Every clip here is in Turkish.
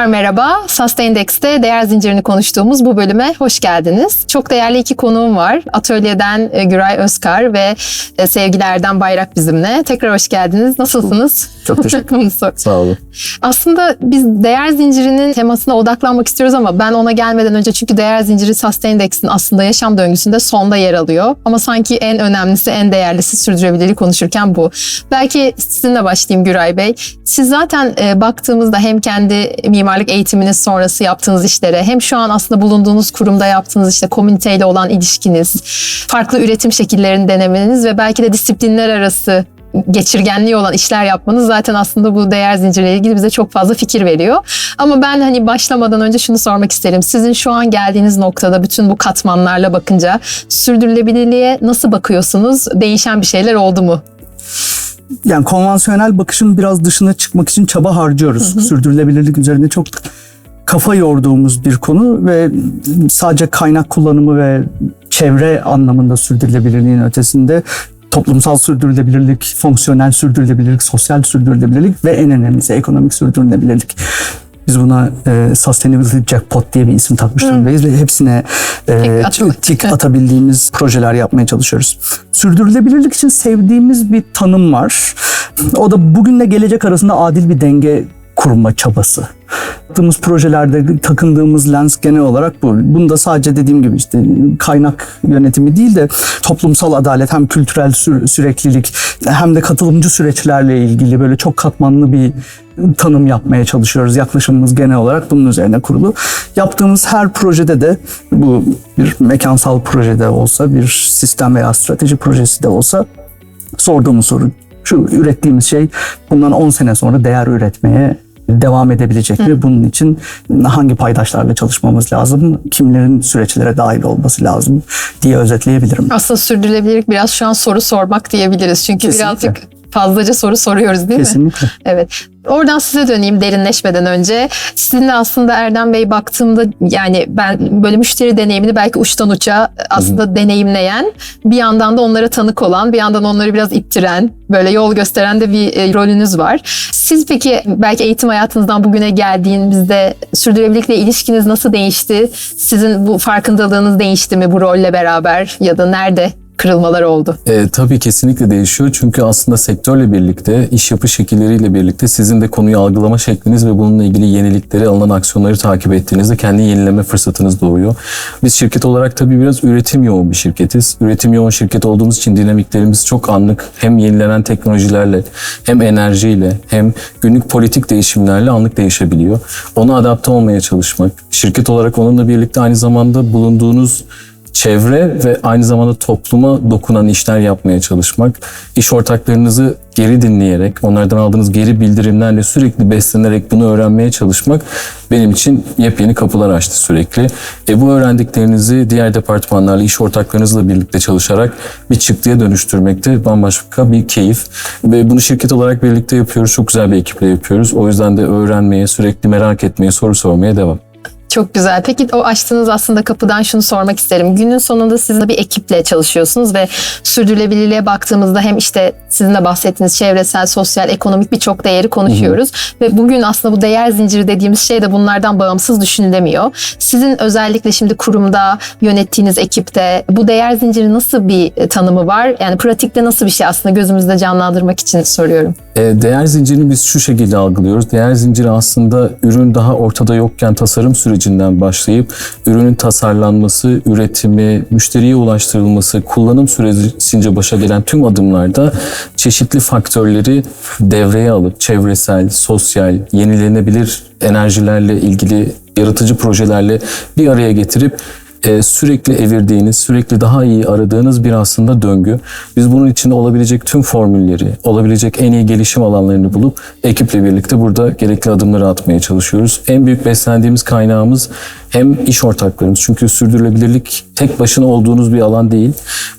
Tekrar merhaba. Sustaindex'te değer zincirini konuştuğumuz bu bölüme hoş geldiniz. Çok değerli iki konuğum var. Atölyeden e, Güray Özkar ve e, sevgili Erdem Bayrak bizimle. Tekrar hoş geldiniz. Nasılsınız? Çok teşekkür sor. Sağ olun. Aslında biz değer zincirinin temasına odaklanmak istiyoruz ama ben ona gelmeden önce çünkü değer zinciri Sustaindex'in aslında yaşam döngüsünde sonda yer alıyor. Ama sanki en önemlisi, en değerlisi sürdürülebilirliği konuşurken bu. Belki sizinle başlayayım Güray Bey. Siz zaten e, baktığımızda hem kendi mimarlık eğitiminiz sonrası yaptığınız işlere hem şu an aslında bulunduğunuz kurumda yaptığınız işte komüniteyle olan ilişkiniz, farklı üretim şekillerini denemeniz ve belki de disiplinler arası geçirgenliği olan işler yapmanız zaten aslında bu değer zinciriyle ilgili bize çok fazla fikir veriyor. Ama ben hani başlamadan önce şunu sormak isterim. Sizin şu an geldiğiniz noktada bütün bu katmanlarla bakınca sürdürülebilirliğe nasıl bakıyorsunuz? Değişen bir şeyler oldu mu? Yani konvansiyonel bakışın biraz dışına çıkmak için çaba harcıyoruz. Sürdürülebilirlik üzerinde çok kafa yorduğumuz bir konu ve sadece kaynak kullanımı ve çevre anlamında sürdürülebilirliğin ötesinde toplumsal sürdürülebilirlik, fonksiyonel sürdürülebilirlik, sosyal sürdürülebilirlik ve en önemlisi ekonomik sürdürülebilirlik. Biz buna e, Sustainability Jackpot diye bir isim takmış durumdayız ve hepsine e, Tik tik atabildiğimiz projeler yapmaya çalışıyoruz. Sürdürülebilirlik için sevdiğimiz bir tanım var. O da bugünle gelecek arasında adil bir denge kurma çabası. Yaptığımız projelerde takındığımız lens genel olarak bu. Bunda sadece dediğim gibi işte kaynak yönetimi değil de toplumsal adalet hem kültürel sü- süreklilik hem de katılımcı süreçlerle ilgili böyle çok katmanlı bir tanım yapmaya çalışıyoruz. Yaklaşımımız genel olarak bunun üzerine kurulu. Yaptığımız her projede de bu bir mekansal projede olsa, bir sistem veya strateji projesi de olsa sorduğumuz soru şu ürettiğimiz şey bundan 10 sene sonra değer üretmeye devam edebilecek mi? Bunun için hangi paydaşlarla çalışmamız lazım? Kimlerin süreçlere dahil olması lazım diye özetleyebilirim. Aslında sürdürülebilirlik biraz şu an soru sormak diyebiliriz. Çünkü Kesinlikle. birazcık fazlaca soru soruyoruz değil mi? Kesinlikle. Evet. Oradan size döneyim derinleşmeden önce. Sizinle aslında Erdem Bey baktığımda yani ben böyle müşteri deneyimini belki uçtan uça aslında deneyimleyen, bir yandan da onlara tanık olan, bir yandan onları biraz ittiren, böyle yol gösteren de bir e, rolünüz var. Siz peki belki eğitim hayatınızdan bugüne geldiğinizde sürdürülebilirlikle ilişkiniz nasıl değişti? Sizin bu farkındalığınız değişti mi bu rolle beraber ya da nerede kırılmalar oldu? E, tabii kesinlikle değişiyor. Çünkü aslında sektörle birlikte, iş yapı şekilleriyle birlikte sizin de konuyu algılama şekliniz ve bununla ilgili yenilikleri, alınan aksiyonları takip ettiğinizde kendi yenileme fırsatınız doğuyor. Biz şirket olarak tabii biraz üretim yoğun bir şirketiz. Üretim yoğun şirket olduğumuz için dinamiklerimiz çok anlık. Hem yenilenen teknolojilerle, hem enerjiyle, hem günlük politik değişimlerle anlık değişebiliyor. Ona adapte olmaya çalışmak, şirket olarak onunla birlikte aynı zamanda bulunduğunuz çevre ve aynı zamanda topluma dokunan işler yapmaya çalışmak, iş ortaklarınızı geri dinleyerek, onlardan aldığınız geri bildirimlerle sürekli beslenerek bunu öğrenmeye çalışmak benim için yepyeni kapılar açtı sürekli. E bu öğrendiklerinizi diğer departmanlarla, iş ortaklarınızla birlikte çalışarak bir çıktıya dönüştürmek de bambaşka bir keyif. Ve bunu şirket olarak birlikte yapıyoruz. Çok güzel bir ekiple yapıyoruz. O yüzden de öğrenmeye, sürekli merak etmeye, soru sormaya devam. Çok güzel. Peki o açtığınız aslında kapıdan şunu sormak isterim. Günün sonunda siz de bir ekiple çalışıyorsunuz ve sürdürülebilirliğe baktığımızda hem işte sizin de bahsettiğiniz çevresel, sosyal, ekonomik birçok değeri konuşuyoruz. Ve bugün aslında bu değer zinciri dediğimiz şey de bunlardan bağımsız düşünülemiyor. Sizin özellikle şimdi kurumda, yönettiğiniz ekipte bu değer zinciri nasıl bir e, tanımı var? Yani pratikte nasıl bir şey aslında gözümüzde canlandırmak için soruyorum. E, Değer zincirini biz şu şekilde algılıyoruz. Değer zinciri aslında ürün daha ortada yokken tasarım sürecinden başlayıp ürünün tasarlanması, üretimi, müşteriye ulaştırılması, kullanım sürecince başa gelen tüm adımlarda çeşitli faktörleri devreye alıp çevresel, sosyal, yenilenebilir enerjilerle ilgili yaratıcı projelerle bir araya getirip e, sürekli evirdiğiniz, sürekli daha iyi aradığınız bir aslında döngü. Biz bunun içinde olabilecek tüm formülleri, olabilecek en iyi gelişim alanlarını bulup ekiple birlikte burada gerekli adımları atmaya çalışıyoruz. En büyük beslendiğimiz kaynağımız hem iş ortaklarımız. Çünkü sürdürülebilirlik tek başına olduğunuz bir alan değil.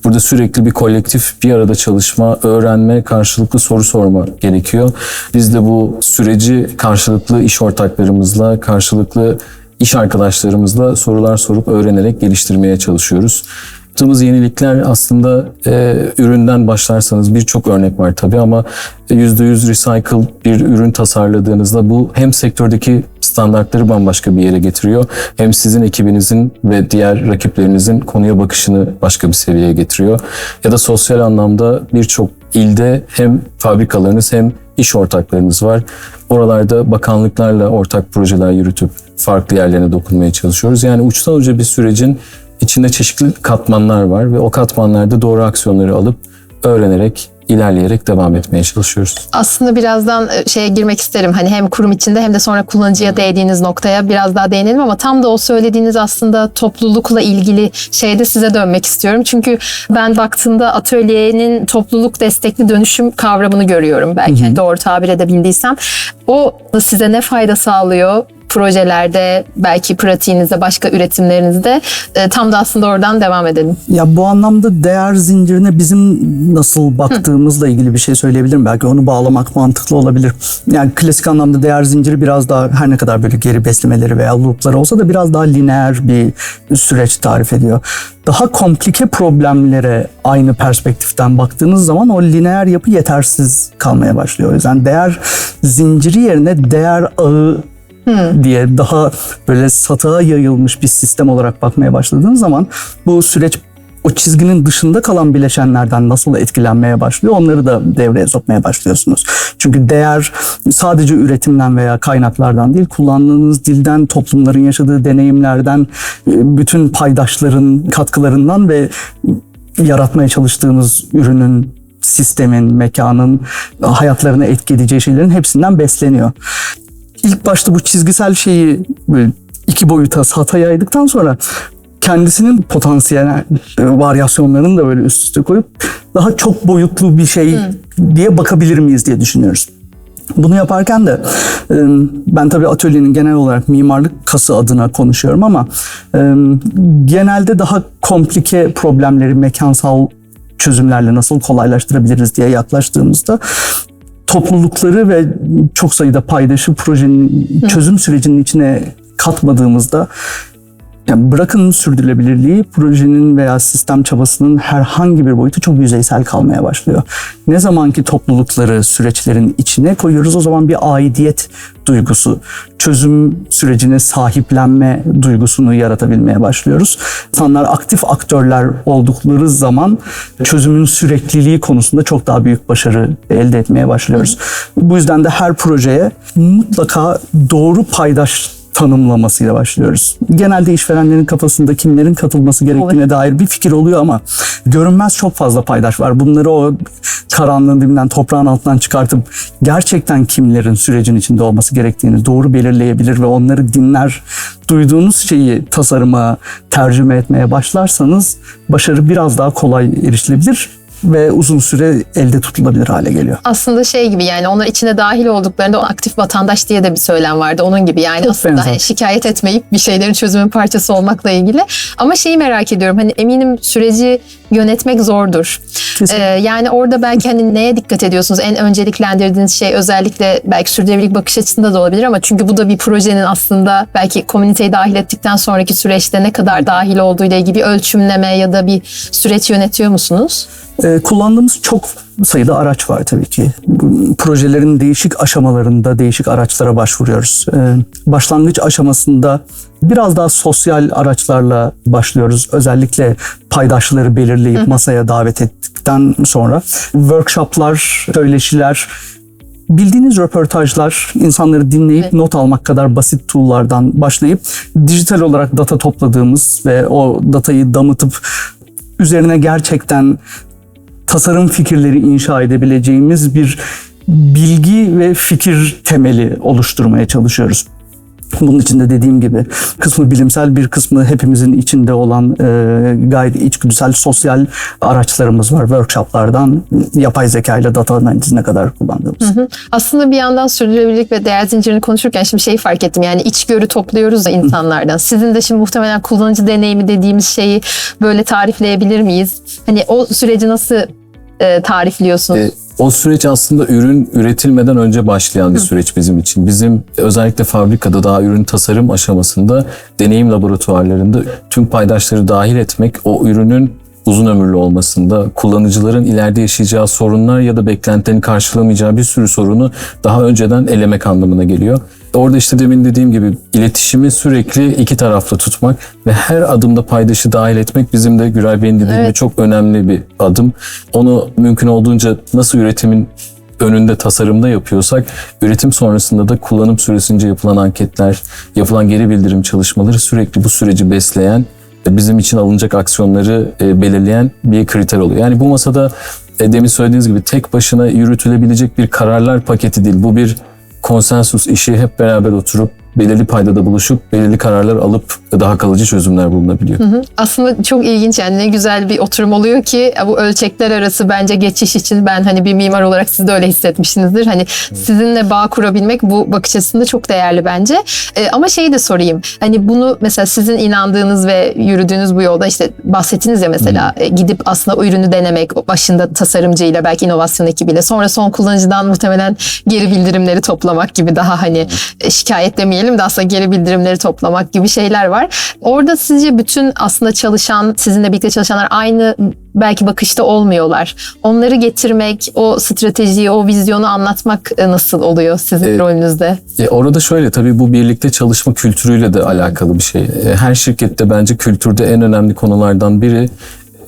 Burada sürekli bir kolektif bir arada çalışma, öğrenme, karşılıklı soru sorma gerekiyor. Biz de bu süreci karşılıklı iş ortaklarımızla, karşılıklı iş arkadaşlarımızla sorular sorup öğrenerek geliştirmeye çalışıyoruz. Yaptığımız yenilikler aslında e, üründen başlarsanız birçok örnek var tabii ama %100 recycle bir ürün tasarladığınızda bu hem sektördeki standartları bambaşka bir yere getiriyor hem sizin ekibinizin ve diğer rakiplerinizin konuya bakışını başka bir seviyeye getiriyor. Ya da sosyal anlamda birçok ilde hem fabrikalarınız hem iş ortaklarınız var. Oralarda bakanlıklarla ortak projeler yürütüp farklı yerlerine dokunmaya çalışıyoruz. Yani uçtan uca bir sürecin içinde çeşitli katmanlar var ve o katmanlarda doğru aksiyonları alıp öğrenerek, ilerleyerek devam etmeye çalışıyoruz. Aslında birazdan e, şeye girmek isterim. Hani hem kurum içinde hem de sonra kullanıcıya değdiğiniz noktaya biraz daha değinelim ama tam da o söylediğiniz aslında toplulukla ilgili şeyde size dönmek istiyorum. Çünkü ben baktığımda atölyenin topluluk destekli dönüşüm kavramını görüyorum. Belki doğru tabir edebildiysem. O size ne fayda sağlıyor? Projelerde, belki pratiğinizde, başka üretimlerinizde E, tam da aslında oradan devam edelim. Ya bu anlamda değer zincirine bizim nasıl baktığımızla ilgili bir şey söyleyebilirim. Belki onu bağlamak mantıklı olabilir. Yani klasik anlamda değer zinciri biraz daha her ne kadar böyle geri beslemeleri veya loopları olsa da biraz daha lineer bir süreç tarif ediyor. Daha komplike problemlere aynı perspektiften baktığınız zaman o lineer yapı yetersiz kalmaya başlıyor. O yüzden değer zinciri yerine değer ağı diye daha böyle satığa yayılmış bir sistem olarak bakmaya başladığın zaman bu süreç o çizginin dışında kalan bileşenlerden nasıl etkilenmeye başlıyor onları da devreye sokmaya başlıyorsunuz. Çünkü değer sadece üretimden veya kaynaklardan değil kullandığınız dilden, toplumların yaşadığı deneyimlerden, e, bütün paydaşların katkılarından ve yaratmaya çalıştığımız ürünün sistemin, mekanın hayatlarına etki edeceği şeylerin hepsinden besleniyor ilk başta bu çizgisel şeyi böyle iki boyuta sata yaydıktan sonra kendisinin potansiyel e, varyasyonlarını da böyle üst üste koyup daha çok boyutlu bir şey diye bakabilir miyiz diye düşünüyoruz. Bunu yaparken de e, ben tabii atölyenin genel olarak mimarlık kası adına konuşuyorum ama e, genelde daha komplike problemleri mekansal çözümlerle nasıl kolaylaştırabiliriz diye yaklaştığımızda toplulukları ve çok sayıda paydaşı projenin çözüm sürecinin içine katmadığımızda yani bırakın sürdürülebilirliği projenin veya sistem çabasının herhangi bir boyutu çok yüzeysel kalmaya başlıyor. Ne zamanki toplulukları süreçlerin içine koyuyoruz o zaman bir aidiyet duygusu, çözüm sürecine sahiplenme duygusunu yaratabilmeye başlıyoruz. İnsanlar aktif aktörler oldukları zaman çözümün sürekliliği konusunda çok daha büyük başarı elde etmeye başlıyoruz. Bu yüzden de her projeye mutlaka doğru paydaş tanımlamasıyla başlıyoruz. Genelde işverenlerin kafasında kimlerin katılması gerektiğine dair bir fikir oluyor ama görünmez çok fazla paydaş var. Bunları o karanlığın dibinden, toprağın altından çıkartıp gerçekten kimlerin sürecin içinde olması gerektiğini doğru belirleyebilir ve onları dinler, duyduğunuz şeyi tasarıma, tercüme etmeye başlarsanız başarı biraz daha kolay erişilebilir ve uzun süre elde tutulabilir hale geliyor. Aslında şey gibi yani onlar içine dahil olduklarında aktif vatandaş diye de bir söylem vardı. Onun gibi yani Çok aslında benzer. şikayet etmeyip bir şeylerin çözümün parçası olmakla ilgili. Ama şeyi merak ediyorum hani eminim süreci yönetmek zordur. Kesinlikle. Ee, yani orada belki hani neye dikkat ediyorsunuz? En önceliklendirdiğiniz şey özellikle belki sürdürülebilirlik bakış açısında da olabilir ama çünkü bu da bir projenin aslında belki komüniteyi dahil ettikten sonraki süreçte ne kadar dahil olduğu ile ilgili bir ölçümleme ya da bir süreç yönetiyor musunuz? Ee, kullandığımız çok sayıda araç var tabii ki. Projelerin değişik aşamalarında değişik araçlara başvuruyoruz. Ee, başlangıç aşamasında biraz daha sosyal araçlarla başlıyoruz. Özellikle paydaşları belirleyip masaya davet ettikten sonra workshoplar, söyleşiler, bildiğiniz röportajlar, insanları dinleyip Evet. not almak kadar basit tool'lardan başlayıp dijital olarak data topladığımız ve o datayı damıtıp üzerine gerçekten tasarım fikirleri inşa edebileceğimiz bir bilgi ve fikir temeli oluşturmaya çalışıyoruz. Bunun için de dediğim gibi kısmı bilimsel bir kısmı hepimizin içinde olan e, gayet içgüdüsel sosyal araçlarımız var. Workshoplardan yapay zeka ile data analizine kadar kullandığımız. Aslında bir yandan sürdürülebilirlik ve değer zincirini konuşurken şimdi şeyi fark ettim. Yani içgörü topluyoruz da insanlardan. Sizin de şimdi muhtemelen kullanıcı deneyimi dediğimiz şeyi böyle tarifleyebilir miyiz? Hani o süreci nasıl e, tarifliyorsunuz? E, o süreç aslında ürün üretilmeden önce başlayan bir süreç bizim için. Bizim özellikle fabrikada daha ürün tasarım aşamasında deneyim laboratuvarlarında tüm paydaşları dahil etmek, o ürünün uzun ömürlü olmasında, kullanıcıların ileride yaşayacağı sorunlar ya da beklentilerini karşılamayacağı bir sürü sorunu daha önceden elemek anlamına geliyor. Orada işte demin dediğim gibi iletişimi sürekli iki taraflı tutmak ve her adımda paydaşı dahil etmek bizim de Güray Bey'in dediği gibi Evet. çok önemli bir adım. Onu mümkün olduğunca nasıl üretimin önünde tasarımda yapıyorsak üretim sonrasında da kullanım süresince yapılan anketler, yapılan geri bildirim çalışmaları sürekli bu süreci besleyen bizim için alınacak aksiyonları e, belirleyen bir kriter oluyor. Yani bu masada e, demin söylediğiniz gibi tek başına yürütülebilecek bir kararlar paketi değil. Bu bir konsensus işi hep beraber oturup belirli paydada buluşup belirli kararlar alıp daha kalıcı çözümler bulunabiliyor. Aslında çok ilginç yani ne güzel bir oturum oluyor ki bu ölçekler arası bence geçiş için ben hani bir mimar olarak siz de öyle hissetmişsinizdir. Hani sizinle bağ kurabilmek bu bakış açısında çok değerli bence. Ee, ama şeyi de sorayım. Hani bunu mesela sizin inandığınız ve yürüdüğünüz bu yolda işte bahsettiniz ya mesela e, gidip aslında ürünü denemek başında tasarımcıyla belki inovasyon ekibiyle sonra son kullanıcıdan muhtemelen geri bildirimleri toplamak gibi daha hani e, şikayet demeyelim de aslında geri bildirimleri toplamak gibi şeyler var. Orada sizce bütün aslında çalışan, sizinle birlikte çalışanlar aynı belki bakışta olmuyorlar. Onları getirmek, o stratejiyi, o vizyonu anlatmak e, nasıl oluyor sizin Evet. rolünüzde? E, orada şöyle tabii bu birlikte çalışma kültürüyle de alakalı bir şey. E, her şirkette bence kültürde en önemli konulardan biri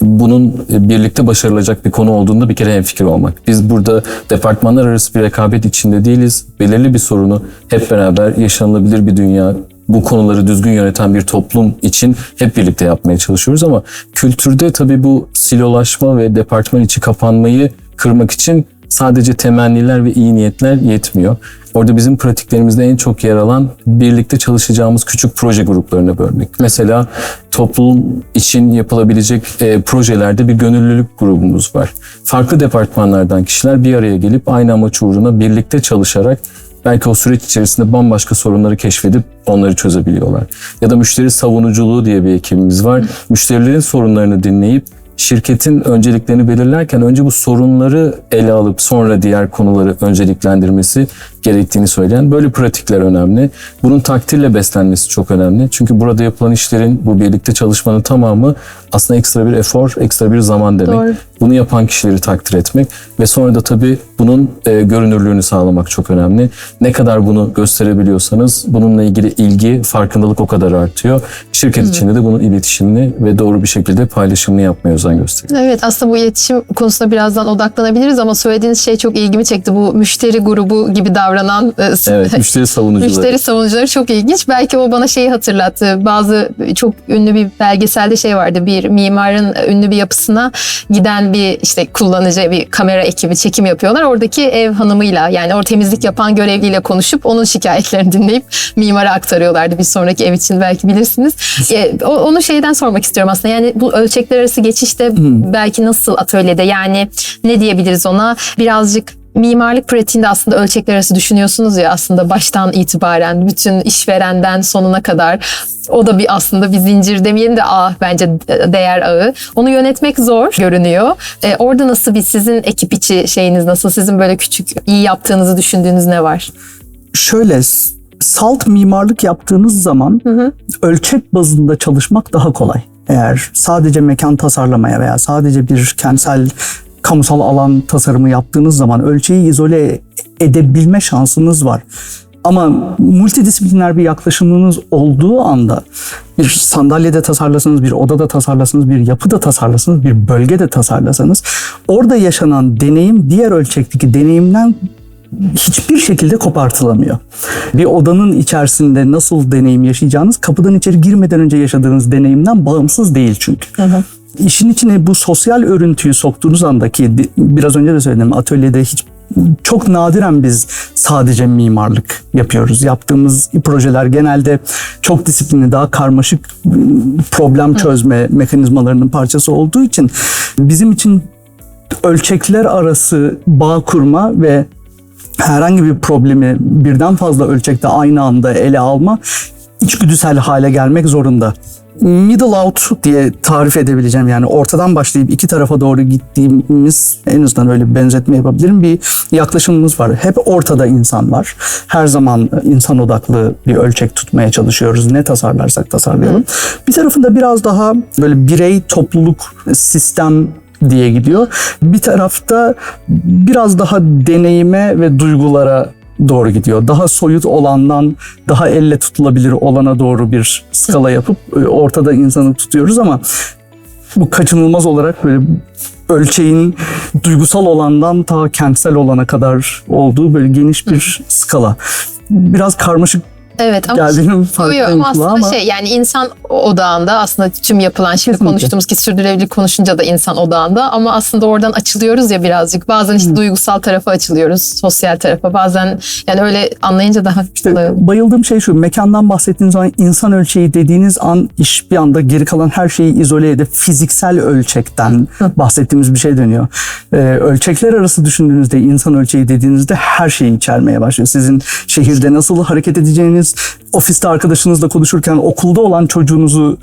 bunun e, birlikte başarılacak bir konu olduğunda bir kere hemfikir olmak. Biz burada departmanlar arası bir rekabet içinde değiliz. Belirli bir sorunu hep beraber yaşanılabilir bir dünya, bu konuları düzgün yöneten bir toplum için hep birlikte yapmaya çalışıyoruz ama kültürde tabii bu silolaşma ve departman içi kapanmayı kırmak için sadece temenniler ve iyi niyetler yetmiyor. Orada bizim pratiklerimizde en çok yer alan birlikte çalışacağımız küçük proje gruplarına bölmek. Mesela toplum için yapılabilecek e, projelerde bir gönüllülük grubumuz var. Farklı departmanlardan kişiler bir araya gelip aynı amaç uğruna birlikte çalışarak belki o süreç içerisinde bambaşka sorunları keşfedip onları çözebiliyorlar. Ya da müşteri savunuculuğu diye bir ekibimiz var. Müşterilerin sorunlarını dinleyip şirketin önceliklerini belirlerken önce bu sorunları ele alıp sonra diğer konuları önceliklendirmesi gerektiğini söyleyen böyle pratikler önemli. Bunun takdirle beslenmesi çok önemli. Çünkü burada yapılan işlerin bu birlikte çalışmanın tamamı aslında ekstra bir efor, ekstra bir zaman demek. Doğru. Bunu yapan kişileri takdir etmek ve sonra da tabii bunun e, görünürlüğünü sağlamak çok önemli. Ne kadar bunu gösterebiliyorsanız bununla ilgili ilgi, farkındalık o kadar artıyor. Şirket içinde de bunun iletişimini ve doğru bir şekilde paylaşımını yapmaya özen gösteriyor. Evet aslında bu iletişim konusuna birazdan odaklanabiliriz ama söylediğiniz şey çok ilgimi çekti. Bu müşteri grubu gibi davranan e, Evet, müşteri savunucuları. Müşteri savunucuları çok ilginç. Belki o bana şeyi hatırlattı. Bazı çok ünlü bir belgeselde şey vardı. Bir mimarın ünlü bir yapısına giden bir işte kullanıcı bir kamera ekibi çekim yapıyorlar. Oradaki ev hanımıyla yani o temizlik yapan görevliyle konuşup onun şikayetlerini dinleyip mimara aktarıyorlardı. Bir sonraki ev için belki bilirsiniz. E, onu şeyden sormak istiyorum aslında. Yani bu ölçekler arası geçişte belki nasıl atölyede yani ne diyebiliriz ona? Birazcık mimarlık pratiğinde aslında ölçekler arası düşünüyorsunuz ya aslında baştan itibaren bütün işverenden sonuna kadar o da bir aslında bir zincir demeyelim de ağ bence değer ağı. Onu yönetmek zor görünüyor. Ee, orada nasıl bir sizin ekip içi şeyiniz nasıl? Sizin böyle küçük iyi yaptığınızı düşündüğünüz ne var? Şöyle salt mimarlık yaptığınız zaman ölçek bazında çalışmak daha kolay. Eğer sadece mekan tasarlamaya veya sadece bir kentsel kamusal alan tasarımı yaptığınız zaman ölçeği izole edebilme şansınız var. Ama multidisipliner bir yaklaşımınız olduğu anda bir sandalyede tasarlasanız, bir odada tasarlasanız, bir yapıda tasarlasanız, bir bölgede tasarlasanız orada yaşanan deneyim diğer ölçekteki deneyimden hiçbir şekilde kopartılamıyor. Bir odanın içerisinde nasıl deneyim yaşayacağınız kapıdan içeri girmeden önce yaşadığınız deneyimden bağımsız değil çünkü. İşin içine bu sosyal örüntüyü soktuğunuz andaki biraz önce de söyledim atölyede hiç çok nadiren biz sadece mimarlık yapıyoruz. Yaptığımız projeler genelde çok disiplinli, daha karmaşık ıı, problem çözme mekanizmalarının parçası olduğu için bizim için ölçekler arası bağ kurma ve herhangi bir problemi birden fazla ölçekte aynı anda ele alma içgüdüsel hale gelmek zorunda. Middle out diye tarif edebileceğim yani ortadan başlayıp iki tarafa doğru gittiğimiz en azından öyle bir benzetme yapabilirim bir yaklaşımımız var. Hep ortada insan var. Her zaman insan odaklı bir ölçek tutmaya çalışıyoruz. Ne tasarlarsak tasarlayalım. Bir tarafında biraz daha böyle birey, topluluk, sistem diye gidiyor. Bir tarafta biraz daha deneyime ve duygulara doğru gidiyor. Daha soyut olandan daha elle tutulabilir olana doğru bir skala yapıp e, ortada insanı tutuyoruz ama bu kaçınılmaz olarak böyle ölçeğin duygusal olandan ta kentsel olana kadar olduğu böyle geniş bir skala. Biraz karmaşık Evet ama geldiğinin farkındayım ama aslında ama şey yani insan odağında aslında tüm yapılan şimdi Kesinlikle. konuştuğumuz ki sürdürülebilirlik konuşunca da insan odağında ama aslında oradan açılıyoruz ya birazcık. Bazen işte duygusal tarafa açılıyoruz, sosyal tarafa. Bazen yani öyle anlayınca daha İşte bayıldığım şey şu, mekandan bahsettiğiniz zaman insan ölçeği dediğiniz an iş bir anda geri kalan her şeyi izole edip fiziksel ölçekten bahsettiğimiz bir şey dönüyor. Ee, ölçekler arası düşündüğünüzde insan ölçeği dediğinizde her şeyi içermeye başlıyor. Sizin şehirde nasıl hareket edeceğiniz, ofiste arkadaşınızla konuşurken, okulda olan çocuğunuzu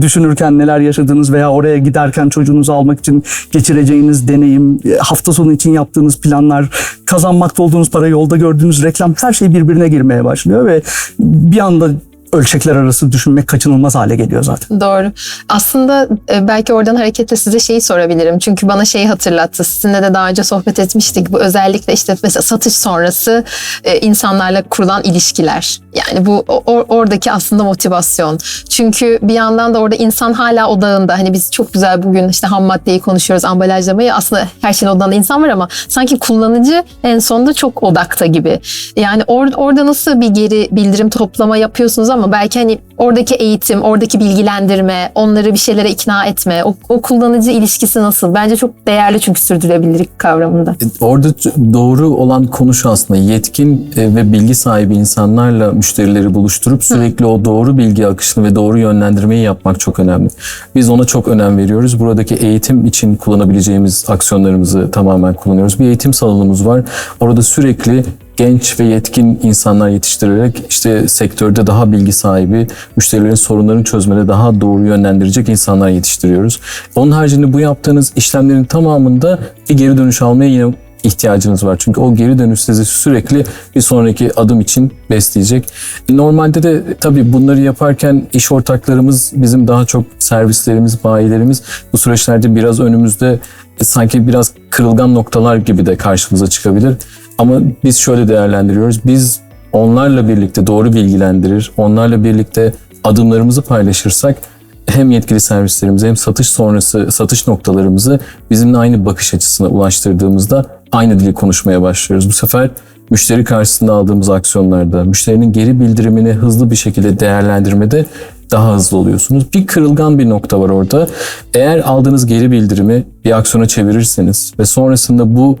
düşünürken neler yaşadığınız veya oraya giderken çocuğunuzu almak için geçireceğiniz deneyim, hafta sonu için yaptığınız planlar, kazanmakta olduğunuz para, yolda gördüğünüz reklam her şey birbirine girmeye başlıyor ve bir anda ölçekler arası düşünmek kaçınılmaz hale geliyor zaten. Doğru. Aslında e, belki oradan hareketle size şeyi sorabilirim. Çünkü bana şeyi hatırlattı. Sizinle de daha önce sohbet etmiştik. Bu özellikle işte mesela satış sonrası e, insanlarla kurulan ilişkiler. Yani bu o- o- oradaki aslında motivasyon. Çünkü bir yandan da orada insan hala odağında. Hani biz çok güzel bugün işte ham maddeyi konuşuyoruz, ambalajlamayı. Aslında her şeyin odağında insan var ama sanki kullanıcı en sonunda çok odakta gibi. Yani or- orada nasıl bir geri bildirim toplama yapıyorsunuz ama belki hani oradaki eğitim, oradaki bilgilendirme, onları bir şeylere ikna etme, o, o kullanıcı ilişkisi nasıl? Bence çok değerli çünkü sürdürülebilirlik kavramında. Orada ç- doğru olan konu şu aslında yetkin e, ve bilgi sahibi insanlarla müşterileri buluşturup sürekli o doğru bilgi akışını ve doğru yönlendirmeyi yapmak çok önemli. Biz ona çok önem veriyoruz. Buradaki eğitim için kullanabileceğimiz aksiyonlarımızı tamamen kullanıyoruz. Bir eğitim salonumuz var. Orada sürekli genç ve yetkin insanlar yetiştirerek işte sektörde daha bilgi sahibi, müşterilerin sorunlarını çözmede daha doğru yönlendirecek insanlar yetiştiriyoruz. Onun haricinde bu yaptığınız işlemlerin tamamında bir geri dönüş almaya yine ihtiyacınız var. Çünkü o geri dönüş sizi sürekli bir sonraki adım için besleyecek. Normalde de tabii bunları yaparken iş ortaklarımız, bizim daha çok servislerimiz, bayilerimiz bu süreçlerde biraz önümüzde e, sanki biraz kırılgan noktalar gibi de karşımıza çıkabilir. Ama biz şöyle değerlendiriyoruz. Biz onlarla birlikte doğru bilgilendirir, onlarla birlikte adımlarımızı paylaşırsak hem yetkili servislerimizi hem satış sonrası satış noktalarımızı bizimle aynı bakış açısına ulaştırdığımızda aynı dili konuşmaya başlıyoruz. Bu sefer müşteri karşısında aldığımız aksiyonlarda, müşterinin geri bildirimini hızlı bir şekilde değerlendirmede daha hızlı oluyorsunuz. Bir kırılgan bir nokta var orada. Eğer aldığınız geri bildirimi bir aksiyona çevirirseniz ve sonrasında bu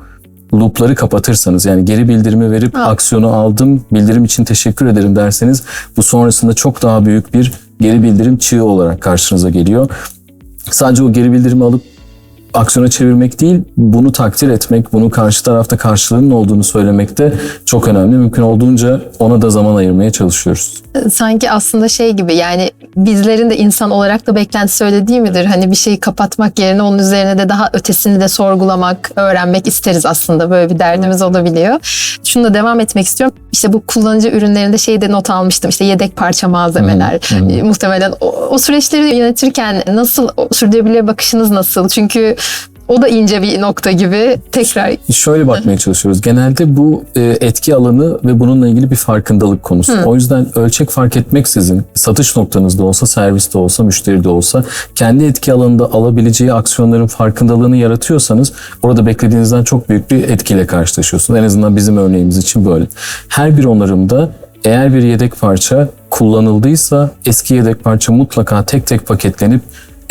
loopları kapatırsanız yani geri bildirimi verip aksiyonu aldım, bildirim için teşekkür ederim derseniz bu sonrasında çok daha büyük bir geri bildirim çığı olarak karşınıza geliyor. Sadece o geri bildirimi alıp aksiyona çevirmek değil, bunu takdir etmek, bunu karşı tarafta karşılığının olduğunu söylemek de çok önemli. Mümkün olduğunca ona da zaman ayırmaya çalışıyoruz. Sanki aslında şey gibi yani bizlerin de insan olarak da beklentisi öyle değil midir? Hani bir şeyi kapatmak yerine onun üzerine de daha ötesini de sorgulamak, öğrenmek isteriz aslında. Böyle bir derdimiz olabiliyor. Şunu da devam etmek istiyorum. İşte bu kullanıcı ürünlerinde şeyi de not almıştım. İşte yedek parça malzemeler. E, Muhtemelen o, o süreçleri yönetirken nasıl sürdürülebilir bakışınız nasıl? Çünkü o da ince bir nokta gibi. Tekrar Şöyle bakmaya çalışıyoruz. Genelde bu e, etki alanı ve bununla ilgili bir farkındalık konusu. O yüzden ölçek fark etmeksizin satış noktanızda olsa, serviste olsa, müşteride olsa kendi etki alanında alabileceği aksiyonların farkındalığını yaratıyorsanız orada beklediğinizden çok büyük bir etkiyle karşılaşıyorsunuz. En azından bizim örneğimiz için böyle. Her bir onarımda eğer bir yedek parça kullanıldıysa eski yedek parça mutlaka tek tek paketlenip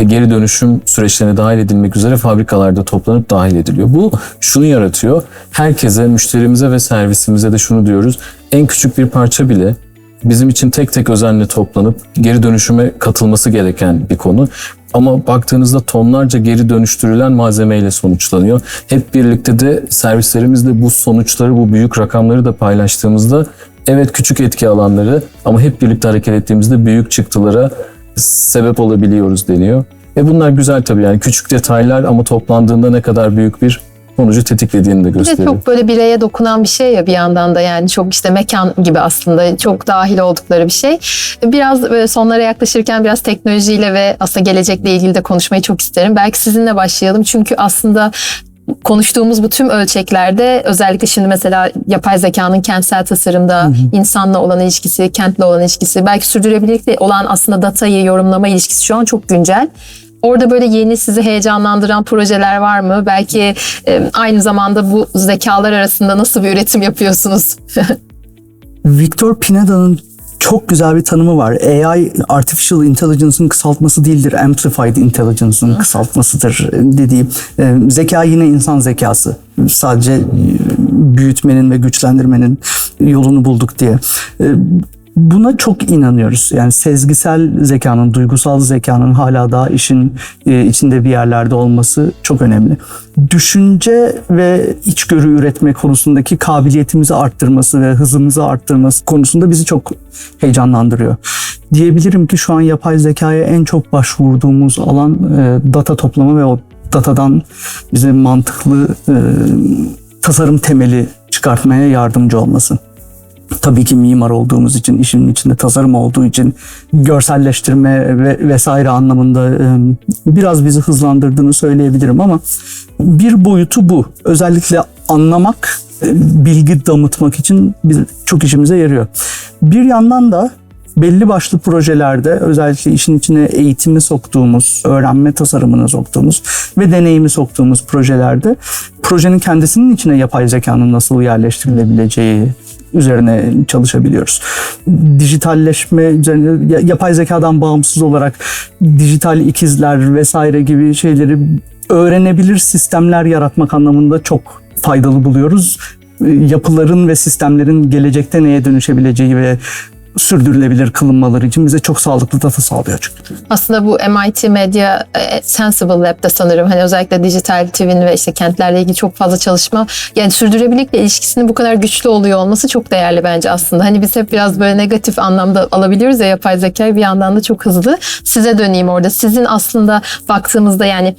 geri dönüşüm süreçlerine dahil edilmek üzere fabrikalarda toplanıp dahil ediliyor. Bu şunu yaratıyor. Herkese, müşterimize ve servisimize de şunu diyoruz. En küçük bir parça bile bizim için tek tek özenle toplanıp geri dönüşüme katılması gereken bir konu. Ama baktığınızda tonlarca geri dönüştürülen malzemeyle sonuçlanıyor. Hep birlikte de servislerimizle bu sonuçları, bu büyük rakamları da paylaştığımızda evet küçük etki alanları ama hep birlikte hareket ettiğimizde büyük çıktılara sebep olabiliyoruz deniyor. E bunlar güzel tabii yani küçük detaylar ama toplandığında ne kadar büyük bir sonucu tetiklediğini de Bir de gösteriyor. çok böyle bireye dokunan bir şey ya bir yandan da yani çok işte mekan gibi aslında çok dahil oldukları bir şey. Biraz böyle sonlara yaklaşırken biraz teknolojiyle ve aslında gelecekle ilgili de konuşmayı çok isterim. Belki sizinle başlayalım çünkü aslında konuştuğumuz bu tüm ölçeklerde özellikle şimdi mesela yapay zekanın kentsel tasarımda insanla olan ilişkisi, kentle olan ilişkisi, belki sürdürülebilirlikle olan aslında datayı yorumlama ilişkisi şu an çok güncel. Orada böyle yeni sizi heyecanlandıran projeler var mı? Belki e, aynı zamanda bu zekalar arasında nasıl bir üretim yapıyorsunuz? Victor Pineda'nın çok güzel bir tanımı var. AI, Artificial Intelligence'ın kısaltması değildir, Amplified Intelligence'ın kısaltmasıdır dediği. e, Zeka yine insan zekası. Sadece e, büyütmenin ve güçlendirmenin yolunu bulduk diye. E, Buna çok inanıyoruz. Yani sezgisel zekanın, duygusal zekanın hala daha işin e, içinde bir yerlerde olması çok önemli. Düşünce ve içgörü üretme konusundaki kabiliyetimizi arttırması ve hızımızı arttırması konusunda bizi çok heyecanlandırıyor. Diyebilirim ki şu an yapay zekaya en çok başvurduğumuz alan e, data toplama ve o datadan bize mantıklı e, tasarım temeli çıkartmaya yardımcı olması. Tabii ki mimar olduğumuz için, işin içinde tasarım olduğu için görselleştirme ve vesaire anlamında biraz bizi hızlandırdığını söyleyebilirim ama bir boyutu bu. Özellikle anlamak, bilgi damıtmak için çok işimize yarıyor. Bir yandan da belli başlı projelerde özellikle işin içine eğitimi soktuğumuz, öğrenme tasarımını soktuğumuz ve deneyimi soktuğumuz projelerde projenin kendisinin içine yapay zekanın nasıl yerleştirilebileceği üzerine çalışabiliyoruz. Dijitalleşme, üzerine- ya- yapay zekadan bağımsız olarak dijital ikizler vesaire gibi şeyleri öğrenebilir sistemler yaratmak anlamında çok faydalı buluyoruz. Yapıların ve sistemlerin gelecekte neye dönüşebileceği ve sürdürülebilir kılınmaları için bize çok sağlıklı data sağlıyor çünkü. Aslında bu MIT Media e, Sensible Lab'de sanırım hani özellikle dijital twin ve işte kentlerle ilgili çok fazla çalışma yani sürdürülebilirlikle ilişkisinin bu kadar güçlü oluyor olması çok değerli bence aslında. Hani biz hep biraz böyle negatif anlamda alabiliyoruz ya yapay zekayı bir yandan da çok hızlı. Size döneyim orada. Sizin aslında baktığımızda yani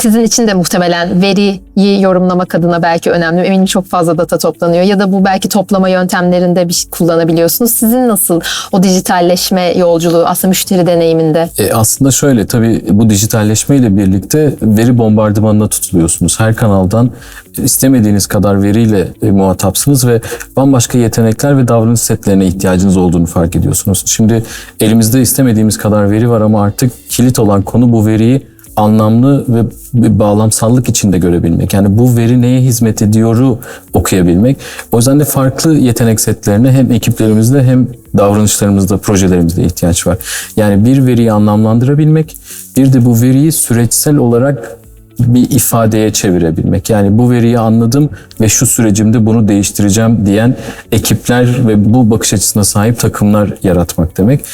sizin için de muhtemelen veriyi yorumlamak adına belki önemli. Eminim çok fazla data toplanıyor ya da bu belki toplama yöntemlerinde bir şey kullanabiliyorsunuz. Sizin nasıl o dijitalleşme yolculuğu aslında müşteri deneyiminde? E aslında şöyle tabii bu dijitalleşme ile birlikte veri bombardımanına tutuluyorsunuz. Her kanaldan istemediğiniz kadar veriyle e, muhatapsınız ve bambaşka yetenekler ve davranış setlerine ihtiyacınız olduğunu fark ediyorsunuz. Şimdi elimizde istemediğimiz kadar veri var ama artık kilit olan konu bu veriyi anlamlı ve bir bağlamsallık içinde görebilmek. Yani bu veri neye hizmet ediyoru okuyabilmek. O yüzden de farklı yetenek setlerine hem ekiplerimizde hem davranışlarımızda, projelerimizde ihtiyaç var. Yani bir veriyi anlamlandırabilmek, bir de bu veriyi süreçsel olarak bir ifadeye çevirebilmek. Yani bu veriyi anladım ve şu sürecimde bunu değiştireceğim diyen ekipler ve bu bakış açısına sahip takımlar yaratmak demek.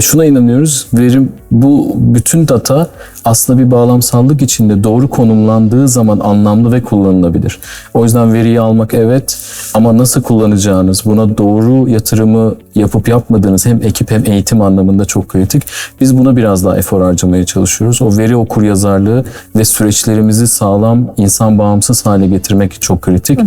Şuna inanıyoruz, verim bu bütün data aslında bir bağlamsallık içinde doğru konumlandığı zaman anlamlı ve kullanılabilir. O yüzden veriyi almak evet ama nasıl kullanacağınız, buna doğru yatırımı yapıp yapmadığınız hem ekip hem eğitim anlamında çok kritik. Biz buna biraz daha efor harcamaya çalışıyoruz. O veri okur yazarlığı ve süreçlerimizi sağlam, insan bağımsız hale getirmek çok kritik.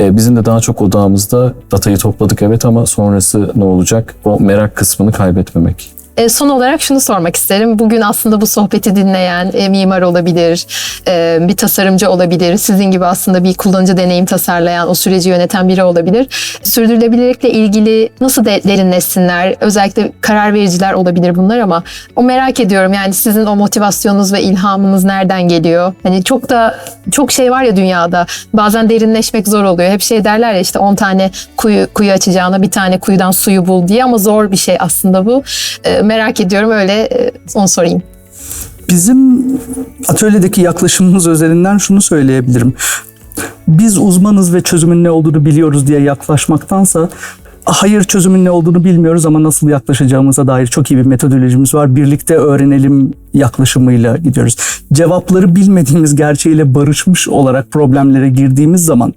Ee, Bizim de daha çok odağımızda datayı topladık evet ama sonrası ne olacak? O merak kısmını kaybetmemek. E, son olarak şunu sormak isterim. Bugün aslında bu sohbeti dinleyen e, mimar olabilir, e, bir tasarımcı olabilir, sizin gibi aslında bir kullanıcı deneyim tasarlayan, o süreci yöneten biri olabilir. Sürdürülebilirlikle ilgili nasıl de, derinleşsinler? Özellikle karar vericiler olabilir bunlar ama o merak ediyorum yani sizin o motivasyonunuz ve ilhamınız nereden geliyor? Hani çok da çok şey var ya dünyada. Bazen derinleşmek zor oluyor. Hep şey derler ya işte 10 tane kuyu kuyu açacağına bir tane kuyudan suyu bul diye ama zor bir şey aslında bu. E, merak ediyorum öyle e, onu sorayım. Bizim atölyedeki yaklaşımımız özelinden şunu söyleyebilirim. Biz uzmanız ve çözümün ne olduğunu biliyoruz diye yaklaşmaktansa hayır çözümün ne olduğunu bilmiyoruz ama nasıl yaklaşacağımıza dair çok iyi bir metodolojimiz var. Birlikte öğrenelim yaklaşımıyla gidiyoruz. Cevapları bilmediğimiz gerçeğiyle barışmış olarak problemlere girdiğimiz zaman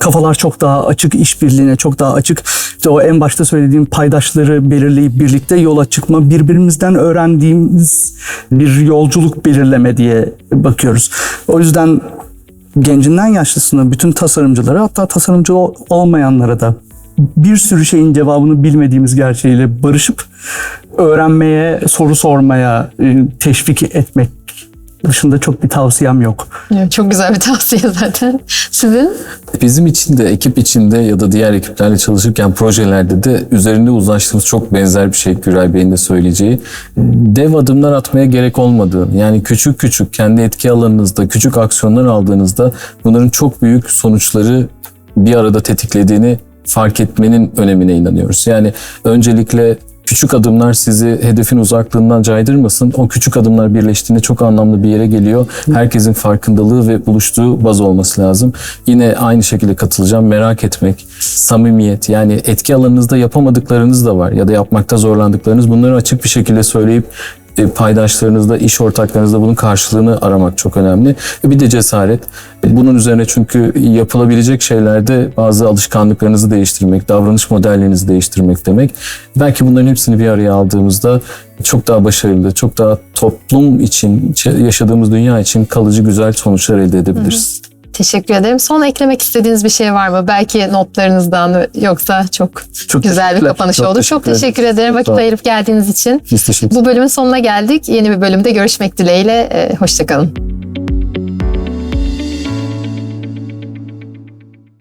kafalar çok daha açık, işbirliğine çok daha açık. İşte o en başta söylediğim paydaşları belirleyip birlikte yola çıkma, birbirimizden öğrendiğimiz bir yolculuk belirleme diye bakıyoruz. O yüzden gencinden yaşlısına bütün tasarımcılara hatta tasarımcı ol- olmayanlara da bir sürü şeyin cevabını bilmediğimiz gerçeğiyle barışıp öğrenmeye, soru sormaya e, teşvik etmek dışında çok bir tavsiyem yok. Evet, Çok güzel bir tavsiye zaten. Sizin? Bizim için de ekip içinde ya da diğer ekiplerle çalışırken projelerde de üzerinde uzlaştığımız çok benzer bir şey Güray Bey'in de söyleyeceği. Dev adımlar atmaya gerek olmadığı yani küçük küçük kendi etki alanınızda küçük aksiyonlar aldığınızda bunların çok büyük sonuçları bir arada tetiklediğini fark etmenin önemine inanıyoruz. Yani öncelikle küçük adımlar sizi hedefin uzaklığından caydırmasın. O küçük adımlar birleştiğinde çok anlamlı bir yere geliyor. Herkesin farkındalığı ve buluştuğu baz olması lazım. Yine aynı şekilde katılacağım. Merak etmek, samimiyet yani etki alanınızda yapamadıklarınız da var ya da yapmakta zorlandıklarınız. Bunları açık bir şekilde söyleyip paydaşlarınızda, iş ortaklarınızda bunun karşılığını aramak çok önemli. E, Bir de cesaret. E, Bunun üzerine çünkü yapılabilecek şeylerde bazı alışkanlıklarınızı değiştirmek, davranış modellerinizi değiştirmek demek. Belki bunların hepsini bir araya aldığımızda çok daha başarılı, çok daha toplum için, yaşadığımız dünya için kalıcı güzel sonuçlar elde edebiliriz. Teşekkür ederim. Son eklemek istediğiniz bir şey var mı? Belki notlarınızdan yoksa çok, Çok güzel bir kapanış Çok oldu. Çok teşekkür teşekkür ederim vakit ayırıp geldiğiniz için. Biz teşekkür Bu bölümün sonuna geldik. Yeni bir bölümde görüşmek dileğiyle. Ee, Hoşçakalın.